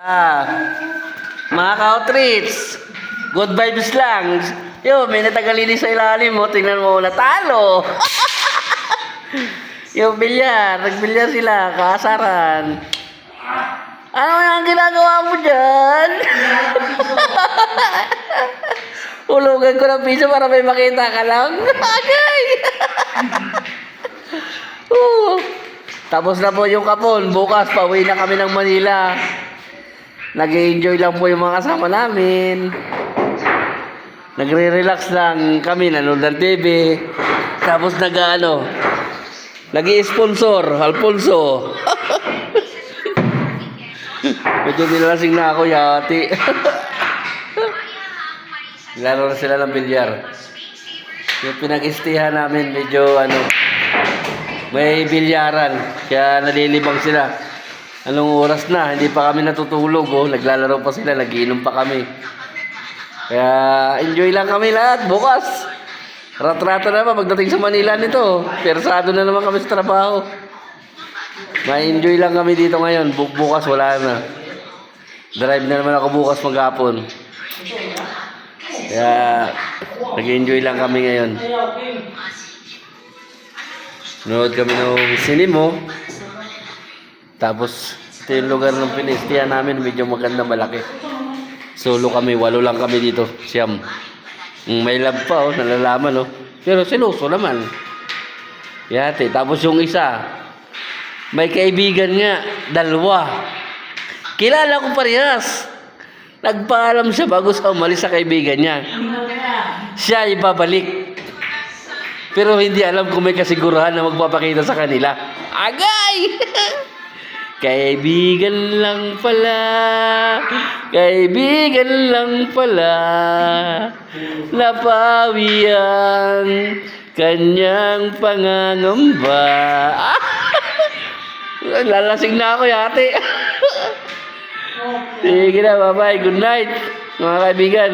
Ah, mga ka-outreach, good vibes lang. Yo, may natagalinis sa ilalim mo. Tingnan mo, natalo. Yung bilyar, nagbilyar sila, kaasaran. Ano ang ginagawa mo dyan? Hulugan ko ng piso para may makita ka lang. Agay! Oo. Tapos na po yung kapon. Bukas, pauwi na kami ng Manila. Nag enjoy lang po yung mga kasama namin. Nagre-relax lang kami, nanonood ng TV. Tapos nag ano, nag sponsor Alfonso. Medyo nilasing na ako, yati. Laro na sila ng bilyar. Yung pinag-istihan namin, medyo ano, may bilyaran. Kaya nalilibang sila. Anong oras na? Hindi pa kami natutulog. Oh. Naglalaro pa sila. Nagiinom pa kami. Kaya enjoy lang kami lahat. Bukas. Ratrata na pa pagdating sa Manila nito. Persado na naman kami sa trabaho. Ma-enjoy lang kami dito ngayon. Bu- bukas wala na. Drive na naman ako bukas maghapon. Kaya nag-enjoy lang kami ngayon. Nood kami ng sinimo. Tapos, ito yung lugar ng pinistihan namin. Medyo maganda, malaki. Solo kami, walo lang kami dito. Siyam. Mm, May love pa, oh, nalalaman, oh. Pero sinuso naman. Yate. Tapos yung isa, may kaibigan nga, dalawa. Kilala ko parehas. Nagpaalam siya bago sa umalis sa kaibigan niya. Siya ibabalik. Pero hindi alam kung may kasigurahan na magpapakita sa kanila. Agay! Kaibigan lang pala, kaibigan lang pala, napawi ang kanyang pangangamba. Lalasing na ako yate. Sige na, bye-bye. Good night, mga kaibigan.